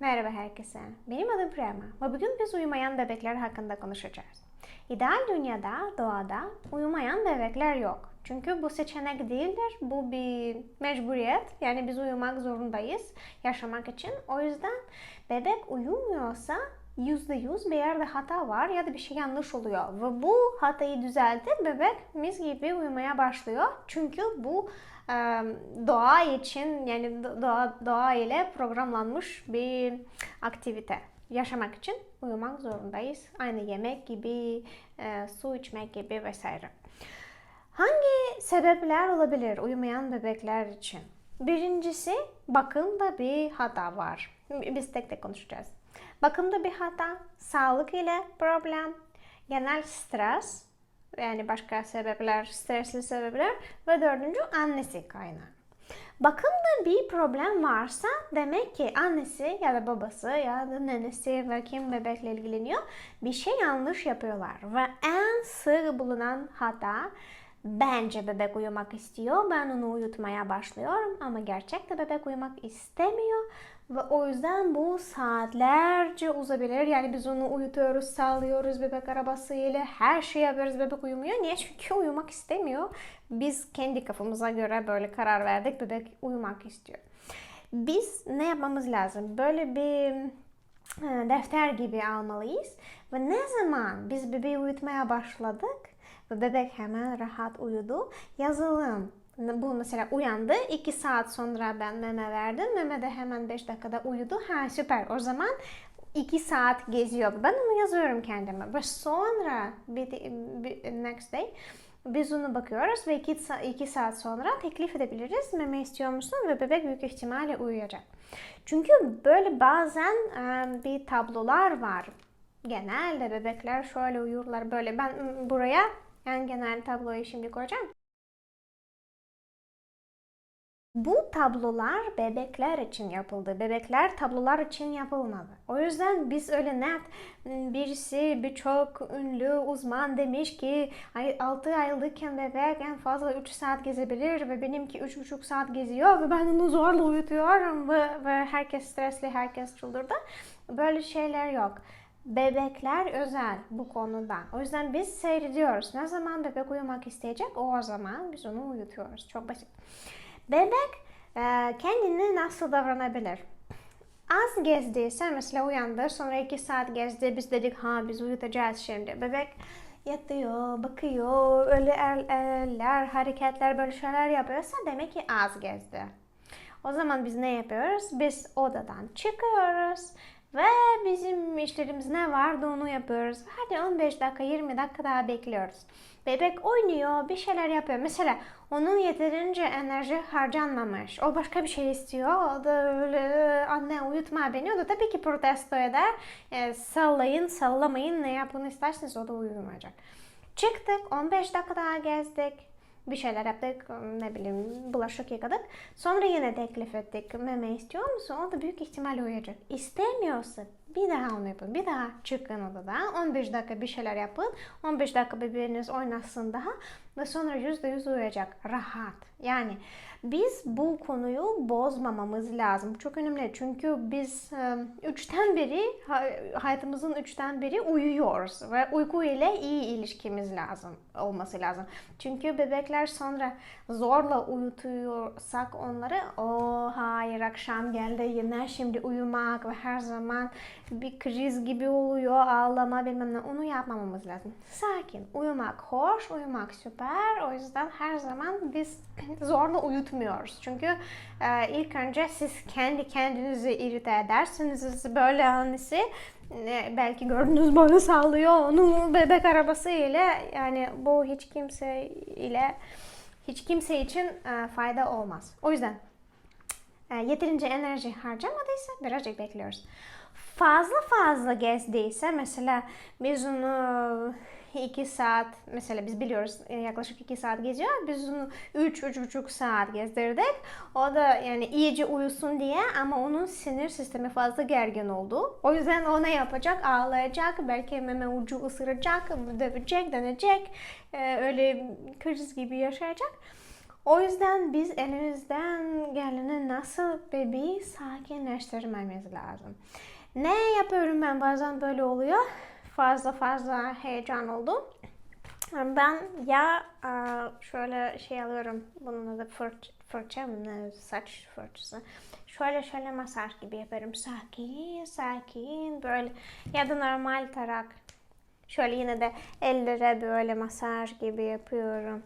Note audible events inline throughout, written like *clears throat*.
Merhaba herkese. Benim adım Prema ve bugün biz uyumayan bebekler hakkında konuşacağız. İdeal dünyada, doğada uyumayan bebekler yok. Çünkü bu seçenek değildir. Bu bir mecburiyet. Yani biz uyumak zorundayız yaşamak için. O yüzden bebek uyumuyorsa yüzde yüz bir yerde hata var ya da bir şey yanlış oluyor. Ve bu hatayı düzeltip bebek mis gibi uyumaya başlıyor. Çünkü bu doğa için yani doğa, doğa ile programlanmış bir aktivite. Yaşamak için uyumak zorundayız. Aynı yemek gibi, su içmek gibi vesaire. Hangi sebepler olabilir uyumayan bebekler için? Birincisi bakımda bir hata var. Biz tek tek konuşacağız. Bakımda bir hata, sağlık ile problem, genel stres, yani başka sebepler, stresli sebepler ve dördüncü annesi kaynağı. Bakımda bir problem varsa demek ki annesi ya da babası ya da nenesi ve kim bebekle ilgileniyor bir şey yanlış yapıyorlar. Ve en sık bulunan hata bence bebek uyumak istiyor. Ben onu uyutmaya başlıyorum ama gerçekte bebek uyumak istemiyor. Ve o yüzden bu saatlerce uzabilir. Yani biz onu uyutuyoruz, sallıyoruz bebek arabasıyla, her şey yapıyoruz bebek uyumuyor. Niye? Çünkü uyumak istemiyor. Biz kendi kafamıza göre böyle karar verdik bebek uyumak istiyor. Biz ne yapmamız lazım? Böyle bir e, defter gibi almalıyız. Ve ne zaman biz bebeği uyutmaya başladık ve bebek hemen rahat uyudu, yazalım bu mesela uyandı. 2 saat sonra ben meme verdim. Meme de hemen 5 dakikada uyudu. Ha süper. O zaman 2 saat geziyor. Ben onu yazıyorum kendime. Ve sonra bir, bir next day biz onu bakıyoruz ve 2 iki saat sonra teklif edebiliriz. Meme istiyor musun? Ve bebek büyük ihtimalle uyuyacak. Çünkü böyle bazen bir tablolar var. Genelde bebekler şöyle uyurlar böyle. Ben buraya en genel tabloyu şimdi koyacağım. Bu tablolar bebekler için yapıldı. Bebekler tablolar için yapılmadı. O yüzden biz öyle net birisi birçok ünlü uzman demiş ki 6 aylıkken bebek en fazla 3 saat gezebilir ve benimki 3,5 saat geziyor ve ben onu zorla uyutuyorum ve, ve herkes stresli, herkes çıldırdı. Böyle şeyler yok. Bebekler özel bu konuda. O yüzden biz seyrediyoruz. Ne zaman bebek uyumak isteyecek o zaman biz onu uyutuyoruz. Çok basit. Bebek e, kendini nasıl davranabilir? Az gezdiyse mesela uyandı sonra iki saat gezdi biz dedik ha biz uyutacağız şimdi. Bebek yatıyor, bakıyor, öyle el, eller, hareketler böyle şeyler yapıyorsa demek ki az gezdi. O zaman biz ne yapıyoruz? Biz odadan çıkıyoruz ve bizim işlerimiz ne vardı onu yapıyoruz. Hadi 15 dakika 20 dakika daha bekliyoruz. Bebek oynuyor, bir şeyler yapıyor. Mesela onun yeterince enerji harcanmamış. O başka bir şey istiyor. O da öyle anne uyutma beni. O da tabii ki protesto eder. E, sallayın, sallamayın ne yapın isterseniz o da uyumayacak. Çıktık, 15 dakika daha gezdik bir şeyler yaptık, ne bileyim bulaşık yıkadık. Sonra yine teklif ettik. Meme istiyor musun? O da büyük ihtimal uyuyacak. İstemiyorsa bir daha onu yapın. Bir daha çıkın odadan. 15 dakika bir şeyler yapın. 15 dakika bebeğiniz oynasın daha. Ve sonra %100 uyuyacak. Rahat. Yani biz bu konuyu bozmamamız lazım. Bu çok önemli. Çünkü biz üçten biri hayatımızın üçten biri uyuyoruz ve uyku ile iyi ilişkimiz lazım olması lazım. Çünkü bebekler sonra zorla uyutuyorsak onları o hayır akşam geldi yine şimdi uyumak ve her zaman bir kriz gibi oluyor ağlama bilmem ne onu yapmamamız lazım. Sakin uyumak hoş uyumak süper o yüzden her zaman biz *clears throat* zorla uyutmuyoruz. Çünkü e, ilk önce siz kendi kendinizi irite edersiniz. Böyle annesi e, belki gördünüz böyle sallıyor onu bebek arabası ile yani bu hiç kimse ile hiç kimse için e, fayda olmaz. O yüzden e, yeterince enerji harcamadıysa birazcık bekliyoruz. Fazla fazla gezdiyse mesela biz onu 2 saat mesela biz biliyoruz e, yaklaşık 2 saat geziyor. Biz onu 3-3,5 saat gezdirdik. O da yani iyice uyusun diye ama onun sinir sistemi fazla gergin oldu. O yüzden o ne yapacak? Ağlayacak, belki meme ucu ısıracak, dövecek, denecek. Ee, öyle kriz gibi yaşayacak. O yüzden biz elimizden geleni nasıl bebeği sakinleştirmemiz lazım. Ne yapıyorum ben bazen böyle oluyor. Fazla fazla heyecan oldu. Ben ya e, şöyle şey alıyorum. Bunun adı fırç, fırça mı? Saç fırçası. Şöyle şöyle masaj gibi yaparım. Sakin sakin böyle. Ya da normal tarak. Şöyle yine de ellere böyle masaj gibi yapıyorum.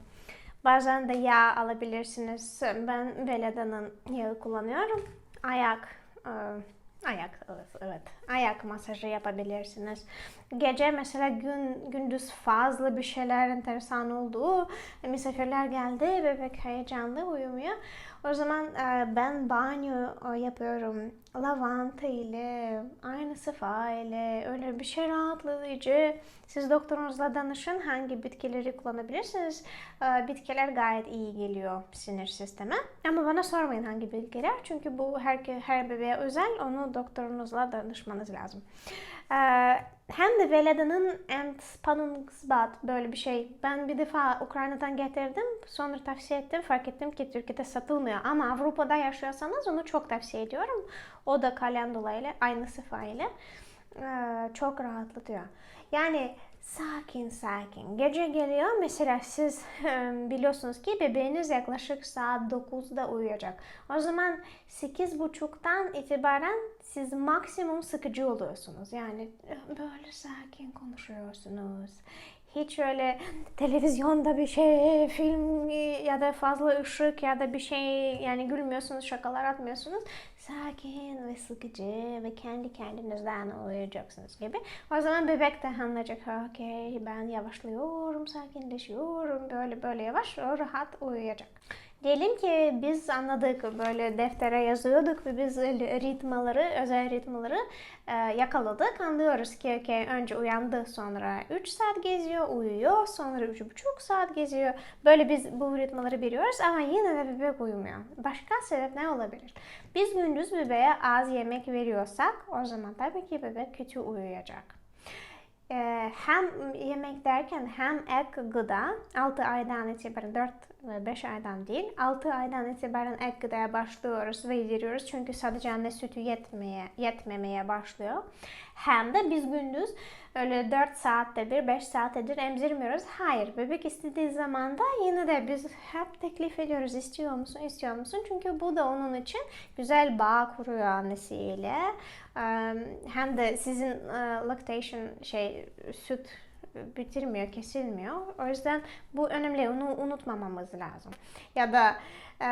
Bazen de yağ alabilirsiniz. Ben Velada'nın yağı kullanıyorum. Ayak e, ayak evet. Ayak masajı yapabilirsiniz. Gece mesela gün gündüz fazla bir şeyler enteresan oldu. Misafirler geldi bebek heyecanlı uyumuyor. O zaman e, ben banyo e, yapıyorum. Lavanta ile, aynı sıfa ile, öyle bir şey rahatlatıcı. Siz doktorunuzla danışın hangi bitkileri kullanabilirsiniz. E, bitkiler gayet iyi geliyor sinir sisteme. Ama bana sormayın hangi bitkiler. Çünkü bu her, her bebeğe özel. Onu doktorunuzla danışmanız lazım. Hem de Velada'nın Entspannungsbad böyle bir şey. Ben bir defa Ukrayna'dan getirdim. Sonra tavsiye ettim. Fark ettim ki Türkiye'de satılmıyor. Ama Avrupa'da yaşıyorsanız onu çok tavsiye ediyorum. O da kalendula ile aynı sıfa ile. Çok rahatlatıyor. Yani sakin sakin. Gece geliyor mesela siz biliyorsunuz ki bebeğiniz yaklaşık saat 9'da uyuyacak. O zaman 8.30'dan itibaren siz maksimum sıkıcı oluyorsunuz. Yani böyle sakin konuşuyorsunuz. Hiç öyle televizyonda bir şey, film ya da fazla ışık ya da bir şey yani gülmüyorsunuz, şakalar atmıyorsunuz. Sakin ve sıkıcı ve kendi kendinizden uyuyacaksınız gibi. O zaman bebek de anlayacak. Okey ben yavaşlıyorum, sakinleşiyorum. Böyle böyle yavaş rahat uyuyacak. Diyelim ki biz anladık böyle deftere yazıyorduk ve biz ritmaları, özel ritmaları e, yakaladık. Anlıyoruz ki okay, önce uyandı sonra 3 saat geziyor, uyuyor, sonra 3,5 saat geziyor. Böyle biz bu ritmaları biliyoruz ama yine de bebek uyumuyor. Başka sebep ne olabilir? Biz gündüz bebeğe az yemek veriyorsak o zaman tabii ki bebek kötü uyuyacak. Ee, hem yemek derken hem ek gıda 6 aydan itibaren 4 ve 5 aydan değil 6 aydan itibaren ek gıdaya başlıyoruz ve yediriyoruz çünkü sadece anne sütü yetmeye, yetmemeye başlıyor. Hem de biz gündüz öyle 4 saatte bir 5 saatte bir emzirmiyoruz. Hayır bebek istediği zaman da yine de biz hep teklif ediyoruz istiyor musun istiyor musun çünkü bu da onun için güzel bağ kuruyor annesiyle. Hem de sizin lactation şey süt bitirmiyor, kesilmiyor. O yüzden bu önemli. Onu unutmamamız lazım. Ya da e,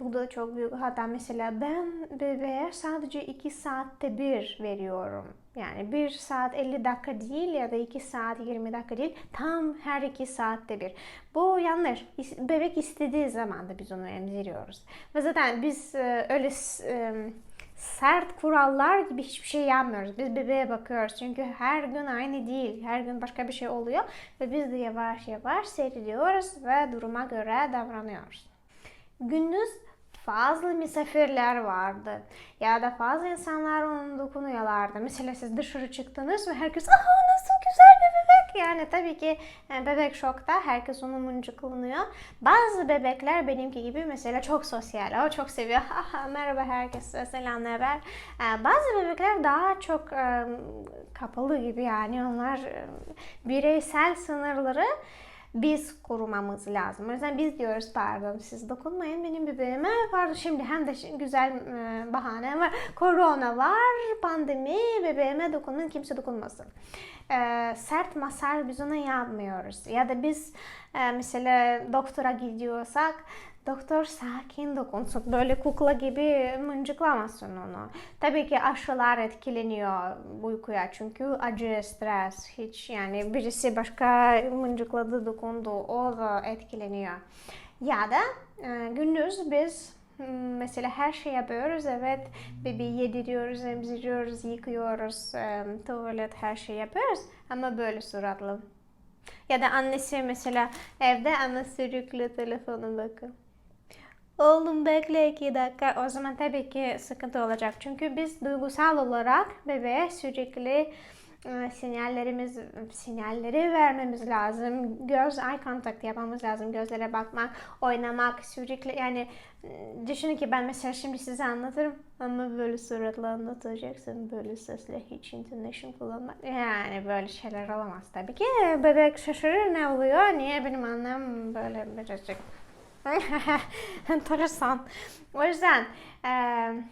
bu da çok büyük hata. Mesela ben bebeğe sadece 2 saatte bir veriyorum. Yani 1 saat 50 dakika değil ya da 2 saat 20 dakika değil. Tam her 2 saatte bir. Bu yanlış. Bebek istediği zaman da biz onu emziriyoruz. Ve zaten biz e, öyle e, sert kurallar gibi hiçbir şey yapmıyoruz. Biz bebeğe bakıyoruz. Çünkü her gün aynı değil. Her gün başka bir şey oluyor. Ve biz de yavaş yavaş seyrediyoruz ve duruma göre davranıyoruz. Gündüz fazla misafirler vardı. Ya da fazla insanlar onu dokunuyorlardı. Mesela siz dışarı çıktınız ve herkes aha nasıl güzel bir bebek. Yani tabii ki yani bebek şokta. Herkes onu mıncıklanıyor. Bazı bebekler benimki gibi mesela çok sosyal. O çok seviyor. *laughs* Aha, merhaba herkese selam ne haber. Ee, bazı bebekler daha çok kapalı gibi yani. Onlar bireysel sınırları biz korumamız lazım. O yüzden biz diyoruz pardon siz dokunmayın benim bebeğime. Pardon şimdi hem de güzel e, bahane var. Korona var, pandemi, bebeğime dokunun kimse dokunmasın. E, sert masal biz ona yapmıyoruz. Ya da biz e, mesela doktora gidiyorsak Doktor sakin dokunsun. Böyle kukla gibi mıncıklamasın onu. Tabii ki aşılar etkileniyor uykuya. Çünkü acı, stres, hiç yani birisi başka mıncıkladı, dokundu. O da etkileniyor. Ya da e, gündüz biz mesela her şey yapıyoruz. Evet bebeği yediriyoruz, emziriyoruz, yıkıyoruz, e, tuvalet her şey yapıyoruz. Ama böyle suratlı. Ya da annesi mesela evde ama sürekli telefona bakın. Oğlum bekle iki dakika. O zaman tabii ki sıkıntı olacak. Çünkü biz duygusal olarak bebeğe sürekli e, sinyallerimiz sinyalleri vermemiz lazım. Göz eye contact yapmamız lazım. Gözlere bakmak, oynamak, sürekli yani düşünün ki ben mesela şimdi size anlatırım ama böyle suratla anlatacaksın. Böyle sesle hiç intonation kullanmak. Yani böyle şeyler olamaz tabii ki. Bebek şaşırır ne oluyor? Niye benim annem böyle birazcık *laughs* enteresan. O yüzden eee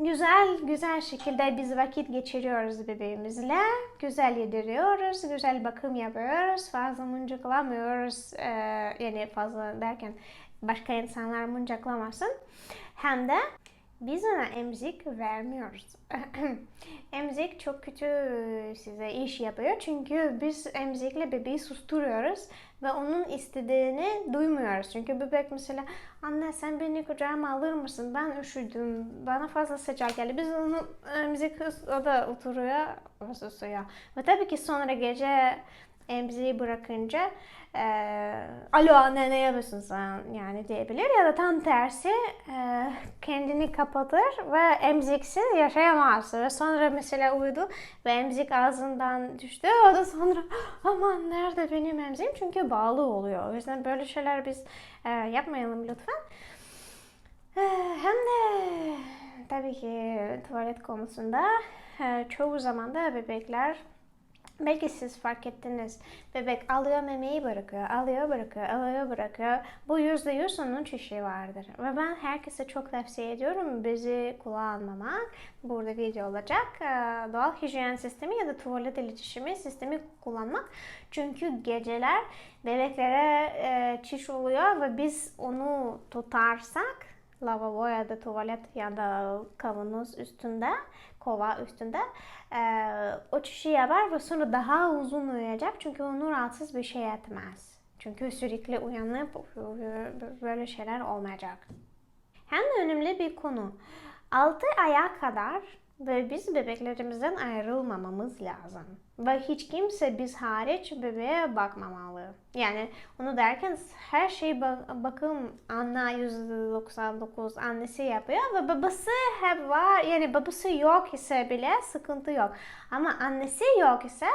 Güzel güzel şekilde biz vakit geçiriyoruz bebeğimizle. Güzel yediriyoruz, güzel bakım yapıyoruz. Fazla mıncıklamıyoruz. Ee, yani fazla derken başka insanlar mıncıklamasın. Hem de biz ona emzik vermiyoruz. *clears throat* emzik çok kötü size iş yapıyor. Çünkü biz emzikle bebeği susturuyoruz ve onun istediğini duymuyoruz. Çünkü bebek mesela anne sen beni kucağıma alır mısın? Ben üşüdüm. Bana fazla sıcak geldi. Biz onu emzik o da oturuyor susuyor. Ve tabii ki sonra gece emziği bırakınca e, alo anne ne yapıyorsun sen yani diyebilir ya da tam tersi e, kendini kapatır ve emziksiz yaşayamaz ve sonra mesela uyudu ve emzik ağzından düştü. O da sonra aman nerede benim emziğim? Çünkü bağlı oluyor. O yüzden böyle şeyler biz e, yapmayalım lütfen. E, hem de tabii ki tuvalet konusunda e, çoğu zaman da bebekler Belki siz fark ettiniz. Bebek alıyor memeyi bırakıyor, alıyor bırakıyor, alıyor bırakıyor. Bu yüzde yüz onun çişi vardır. Ve ben herkese çok tavsiye ediyorum bizi kullanmamak. Burada video olacak. Ee, doğal hijyen sistemi ya da tuvalet iletişimi sistemi kullanmak. Çünkü geceler bebeklere e, çiş oluyor ve biz onu tutarsak lavabo ya da tuvalet ya da kavanoz üstünde, kova üstünde e, çişi yapar ve sonra daha uzun uyuyacak çünkü onu rahatsız bir şey etmez. Çünkü sürekli uyanıp böyle şeyler olmayacak. Hem de önemli bir konu. 6 aya kadar ve biz bebeklerimizden ayrılmamamız lazım. Ve hiç kimse biz hariç bebeğe bakmamalı. Yani onu derken her şey bakım anne %99 annesi yapıyor ve babası hep var. Yani babası yok ise bile sıkıntı yok. Ama annesi yok ise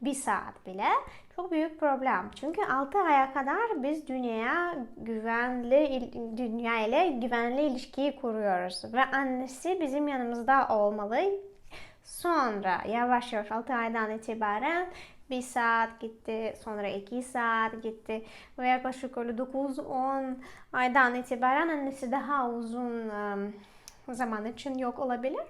bir saat bile çok büyük problem. Çünkü 6 aya kadar biz dünyaya güvenli dünya ile güvenli ilişkiyi kuruyoruz ve annesi bizim yanımızda olmalı. Sonra yavaş yavaş 6 aydan itibaren bir saat gitti, sonra iki saat gitti ve yaklaşık öyle 9-10 aydan itibaren annesi daha uzun zaman için yok olabilir.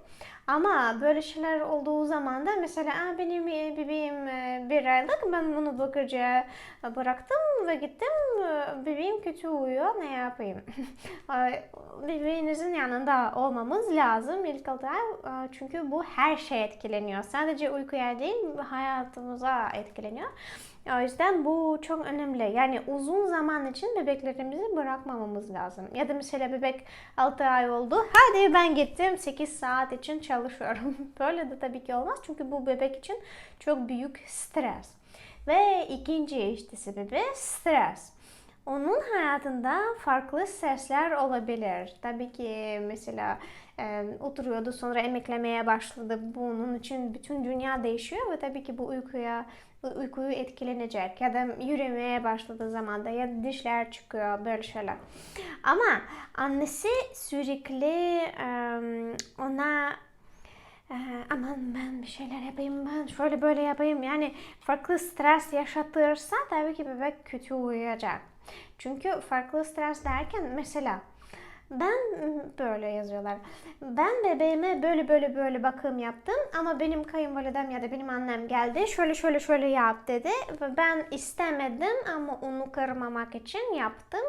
Ama böyle şeyler olduğu zaman da mesela benim e, bebeğim e, bir aylık ben bunu bakıcıya bıraktım ve gittim bebeğim kötü uyuyor ne yapayım? *laughs* Bebeğinizin yanında olmamız lazım ilk ay çünkü bu her şey etkileniyor. Sadece uykuya değil hayatımıza etkileniyor. O yüzden bu çok önemli. Yani uzun zaman için bebeklerimizi bırakmamamız lazım. Ya da mesela bebek 6 ay oldu. Hadi ben gittim 8 saat için çalışıyorum. *laughs* Böyle de tabii ki olmaz. Çünkü bu bebek için çok büyük stres. Ve ikinci işte sebebi stres. Onun hayatında farklı sesler olabilir. Tabii ki mesela e, oturuyordu sonra emeklemeye başladı. Bunun için bütün dünya değişiyor ve tabii ki bu uykuya uykuyu etkilenecek ya da yürümeye başladığı zaman da ya da dişler çıkıyor böyle şeyler. Ama annesi sürekli ona aman ben bir şeyler yapayım ben şöyle böyle yapayım yani farklı stres yaşatırsa tabii ki bebek kötü uyuyacak. Çünkü farklı stres derken mesela ben böyle yazıyorlar. Ben bebeğime böyle böyle böyle bakım yaptım ama benim kayınvalidem ya da benim annem geldi şöyle şöyle şöyle yap dedi ben istemedim ama onu kırmamak için yaptım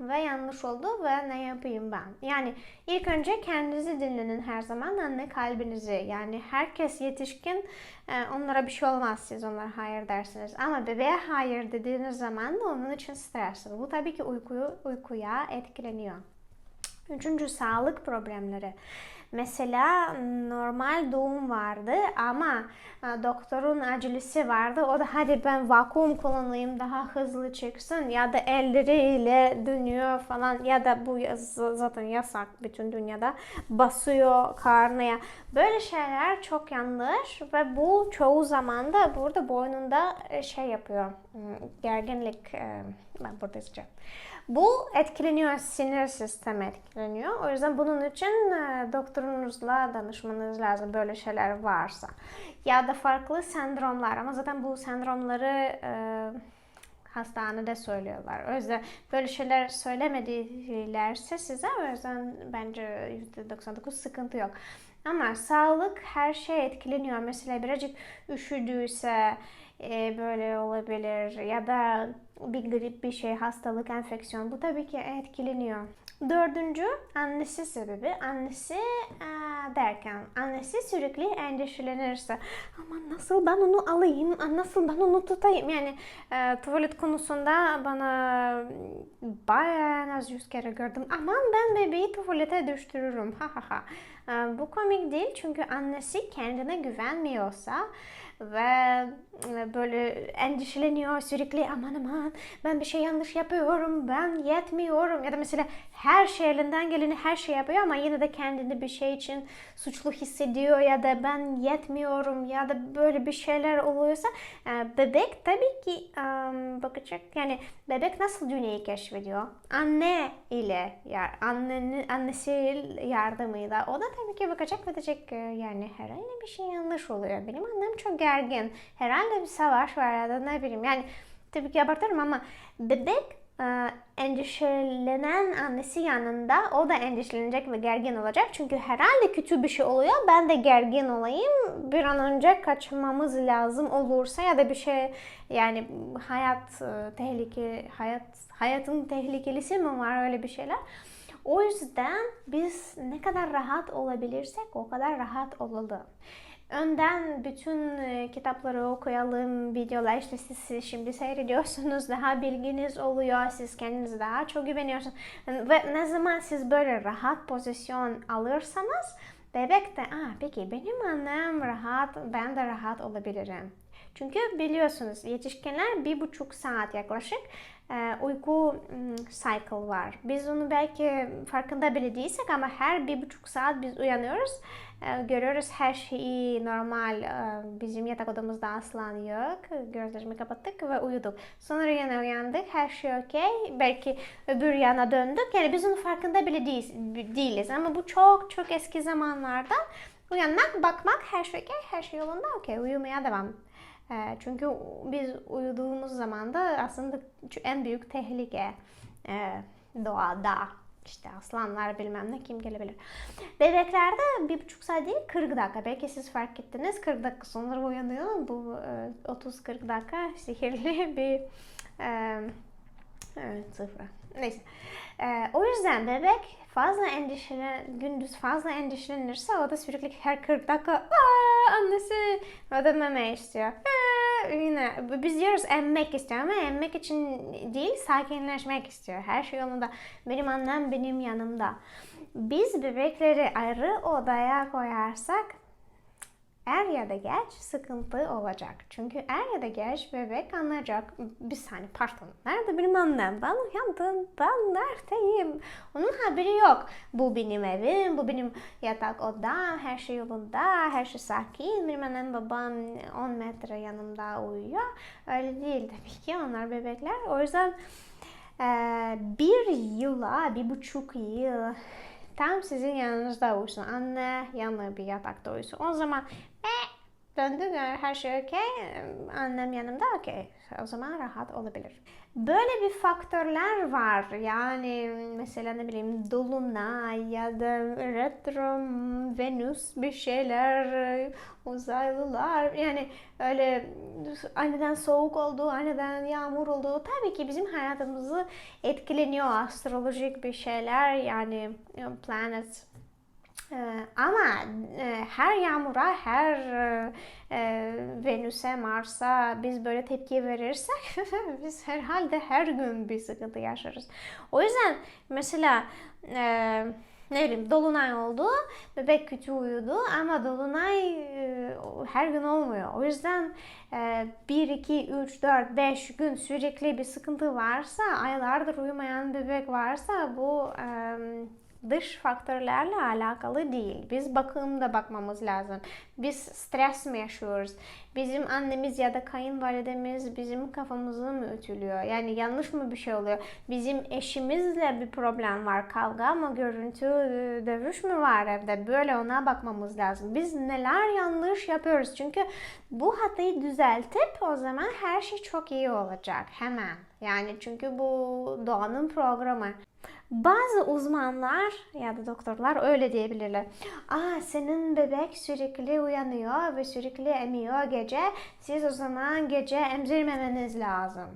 ve yanlış oldu ve ne yapayım ben? Yani ilk önce kendinizi dinlenin her zaman anne kalbinizi yani herkes yetişkin e, onlara bir şey olmaz siz onlara hayır dersiniz ama bebeğe hayır dediğiniz zaman da onun için stresli. Bu tabii ki uykuyu, uykuya etkileniyor. Üçüncü sağlık problemleri. Mesela normal doğum vardı ama e, doktorun acelesi vardı. O da hadi ben vakum kullanayım daha hızlı çıksın ya da elleriyle dönüyor falan ya da bu zaten yasak bütün dünyada basıyor karnına. Böyle şeyler çok yanlış ve bu çoğu zaman da burada boynunda e, şey yapıyor. Gerginlik ben burada yazacağım. Bu etkileniyor, sinir sistemi etkileniyor. O yüzden bunun için e, doktorunuzla danışmanız lazım böyle şeyler varsa. Ya da farklı sendromlar ama zaten bu sendromları e, hastanede söylüyorlar. O yüzden böyle şeyler söylemedilerse size o yüzden bence %99 sıkıntı yok. Ama sağlık her şey etkileniyor. Mesela birazcık üşüdüyse e, böyle olabilir ya da bir grip bir şey hastalık enfeksiyon bu tabii ki etkileniyor. Dördüncü annesi sebebi. Annesi e, derken annesi sürekli endişelenirse ama nasıl ben onu alayım, nasıl ben onu tutayım yani e, tuvalet konusunda bana bayağı az yüz kere gördüm. Aman ben bebeği tuvalete düşürürüm. Ha ha ha. E, bu komik değil çünkü annesi kendine güvenmiyorsa ve e, böyle endişeleniyor sürekli aman aman ben bir şey yanlış yapıyorum ben yetmiyorum. Ya da mesela her şey elinden geleni her şey yapıyor ama yine de kendini bir şey için suçlu hissediyor ya da ben yetmiyorum ya da böyle bir şeyler oluyorsa e, bebek tabii ki bakacak yani bebek nasıl dünyayı keşfediyor anne ile ya annenin annesi yardımıyla o da tabii ki bakacak ve diyecek yani herhalde bir şey yanlış oluyor benim annem çok gergin. Herhalde bir savaş var ya da ne bileyim. Yani tabii ki abartırım ama bebek endişelenen annesi yanında o da endişelenecek ve gergin olacak. Çünkü herhalde kötü bir şey oluyor. Ben de gergin olayım. Bir an önce kaçmamız lazım olursa ya da bir şey yani hayat e, tehlike hayat hayatın tehlikelisi mi var öyle bir şeyler. O yüzden biz ne kadar rahat olabilirsek o kadar rahat olalım önden bütün e, kitapları okuyalım, videolar işte siz şimdi seyrediyorsunuz, daha bilginiz oluyor, siz kendinize daha çok güveniyorsunuz. Ve ne zaman siz böyle rahat pozisyon alırsanız bebek de Aa, peki benim annem rahat, ben de rahat olabilirim. Çünkü biliyorsunuz yetişkinler bir buçuk saat yaklaşık e, uyku cycle var. Biz onu belki farkında bile değilsek ama her bir buçuk saat biz uyanıyoruz. E, görüyoruz her şeyi normal. E, bizim yatak odamızda aslan yok. Gözlerimi kapattık ve uyuduk. Sonra yine uyandık. Her şey okey. Belki öbür yana döndük. Yani biz onun farkında bile değiliz. Ama bu çok çok eski zamanlardan uyanmak, bakmak her şey okey. Her şey yolunda okey. Uyumaya devam. Ee, çünkü biz uyuduğumuz zaman da aslında en büyük tehlike e, doğada işte aslanlar bilmem ne kim gelebilir. Bebeklerde bir buçuk saat değil 40 dakika. Belki siz fark ettiniz 40 dakika sonra uyanıyor. Bu 30-40 e, dakika sihirli *laughs* bir e, evet, sıfır. Neyse. E, o yüzden bebek fazla endişelen, gündüz fazla endişelenirse o da sürekli her 40 dakika annesi o da meme istiyor. Aa, yine biz diyoruz emmek istiyor ama emmek için değil sakinleşmek istiyor. Her şey yolunda. Benim annem benim yanımda. Biz bebekleri ayrı odaya koyarsak Er ya da geç sıkıntı olacak. Çünkü er ya da geç bebek anlayacak. Bir saniye pardon. Nerede benim annem? Ben uyandım. Ben neredeyim? Onun haberi yok. Bu benim evim. Bu benim yatak odam. Her şey yolunda. Her şey sakin. Benim annem babam 10 metre yanımda uyuyor. Öyle değil tabii ki. Onlar bebekler. O yüzden bir yıla, bir buçuk yıl tam sizin yanınızda uyusun. Anne yanına bir yatakta uyusun. O zaman döndü her şey okey. Annem yanımda okey. O zaman rahat olabilir. Böyle bir faktörler var. Yani mesela ne bileyim dolunay ya da retro Venüs bir şeyler uzaylılar yani öyle aniden soğuk olduğu, aniden yağmur olduğu tabii ki bizim hayatımızı etkileniyor astrolojik bir şeyler yani planet ama e, her yağmura, her e, Venüs'e, Mars'a biz böyle tepki verirsek *laughs* biz herhalde her gün bir sıkıntı yaşarız. O yüzden mesela e, ne bileyim dolunay oldu, bebek kötü uyudu ama dolunay her gün olmuyor. O yüzden e, 1, 2, 3, 4, 5 gün sürekli bir sıkıntı varsa, aylardır uyumayan bebek varsa bu dış faktörlerle alakalı değil. Biz bakımda bakmamız lazım. Biz stres mi yaşıyoruz? Bizim annemiz ya da kayınvalidemiz bizim kafamızı mı ütülüyor? Yani yanlış mı bir şey oluyor? Bizim eşimizle bir problem var. Kavga mı, görüntü, dövüş mü var evde? Böyle ona bakmamız lazım. Biz neler yanlış yapıyoruz? Çünkü bu hatayı düzeltip o zaman her şey çok iyi olacak hemen. Yani çünkü bu doğanın programı. Bazı uzmanlar ya da doktorlar öyle diyebilirler. Aa senin bebek sürekli uyanıyor ve sürekli emiyor gece. Siz o zaman gece emzirmemeniz lazım.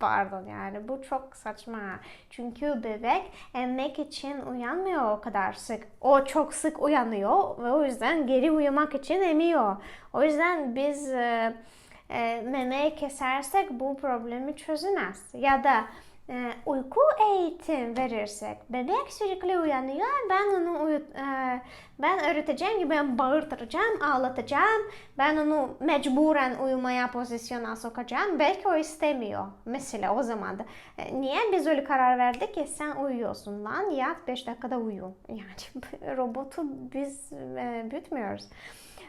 Pardon yani bu çok saçma. Çünkü bebek emmek için uyanmıyor o kadar sık. O çok sık uyanıyor ve o yüzden geri uyumak için emiyor. O yüzden biz e, e, memeyi kesersek bu problemi çözemez. Ya da e, uyku eğitim verirsek bebek sürekli uyanıyor ben onu uyut e, ben öğreteceğim ki ben bağırtacağım ağlatacağım ben onu mecburen uyumaya pozisyona sokacağım belki o istemiyor. Mesela o zaman da E, niye biz öyle karar verdik ki? Sen uyuyorsun lan yat 5 dakikada uyu. Yani *laughs* robotu biz e, büyütmüyoruz.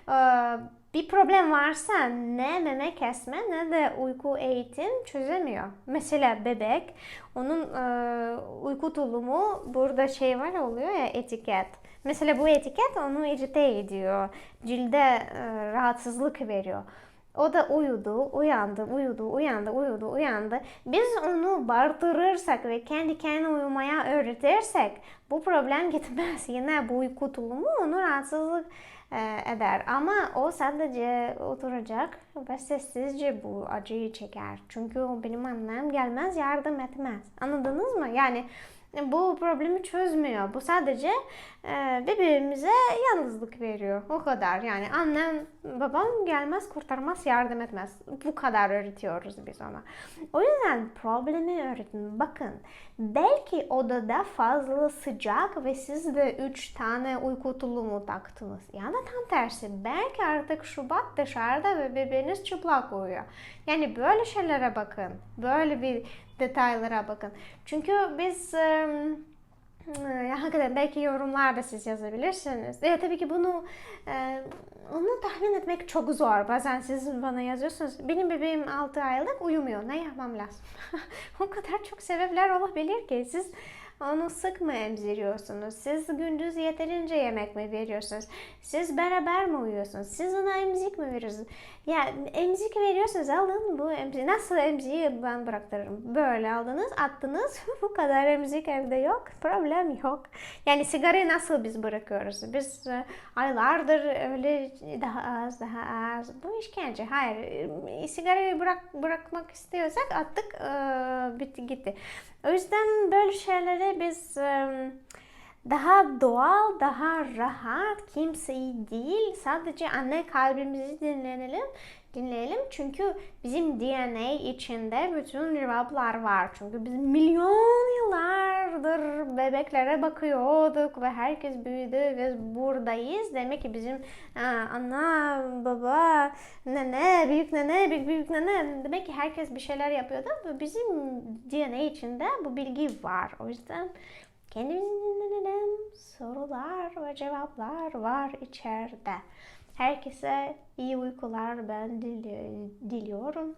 Ee, bir problem varsa ne meme kesme ne de uyku eğitim çözemiyor. Mesela bebek onun e, uyku tulumu burada şey var oluyor ya etiket. Mesela bu etiket onu irite ediyor. Cilde e, rahatsızlık veriyor. O da uyudu, uyandı, uyudu, uyandı, uyudu, uyandı. Biz onu bartırırsak ve kendi kendine uyumaya öğretirsek bu problem gitmez. *laughs* Yine bu uyku tulumu onu rahatsızlık e, eder. Ama o sadece oturacak ve sessizce bu acıyı çeker. Çünkü benim annem gelmez yardım etmez. Anladınız mı? Yani bu problemi çözmüyor. Bu sadece e, birbirimize yalnızlık veriyor. O kadar. Yani annem, babam gelmez, kurtarmaz, yardım etmez. Bu kadar öğretiyoruz biz ona. O yüzden problemi öğretin. Bakın belki odada fazla sıcak ve siz de 3 tane uyku tulumu taktınız. Ya da tam tersi. Belki artık Şubat dışarıda ve bebeğiniz çıplak uyuyor. Yani böyle şeylere bakın. Böyle bir detaylara bakın. Çünkü biz e, ya hakikaten belki yorumlarda siz yazabilirsiniz. E, tabii ki bunu e, onu tahmin etmek çok zor. Bazen siz bana yazıyorsunuz. Benim bebeğim 6 aylık uyumuyor. Ne yapmam lazım? *laughs* o kadar çok sebepler olabilir ki siz onu sık mı emziriyorsunuz? Siz gündüz yeterince yemek mi veriyorsunuz? Siz beraber mi uyuyorsunuz? Siz ona emzik mi veriyorsunuz? Ya emzik veriyorsunuz alın bu emzik. Nasıl emziği ben bıraktırırım. Böyle aldınız attınız *laughs* bu kadar emzik evde yok. Problem yok. Yani sigarayı nasıl biz bırakıyoruz? Biz e, aylardır öyle daha az daha az. Bu işkence. Hayır. E, Sigarayı bırak, bırakmak istiyorsak attık e, bitti gitti. O yüzden böyle şeyleri biz e, daha doğal, daha rahat, kimseyi değil, sadece anne kalbimizi dinleyelim, dinleyelim. Çünkü bizim DNA içinde bütün cevaplar var. Çünkü biz milyon yıllardır bebeklere bakıyorduk ve herkes büyüdü ve buradayız. Demek ki bizim ana, baba, nene, büyük nene, büyük büyük nene demek ki herkes bir şeyler yapıyordu ve bizim DNA içinde bu bilgi var. O yüzden Kendimizi dinlenelim. Sorular ve cevaplar var içeride. Herkese iyi uykular ben dili- diliyorum.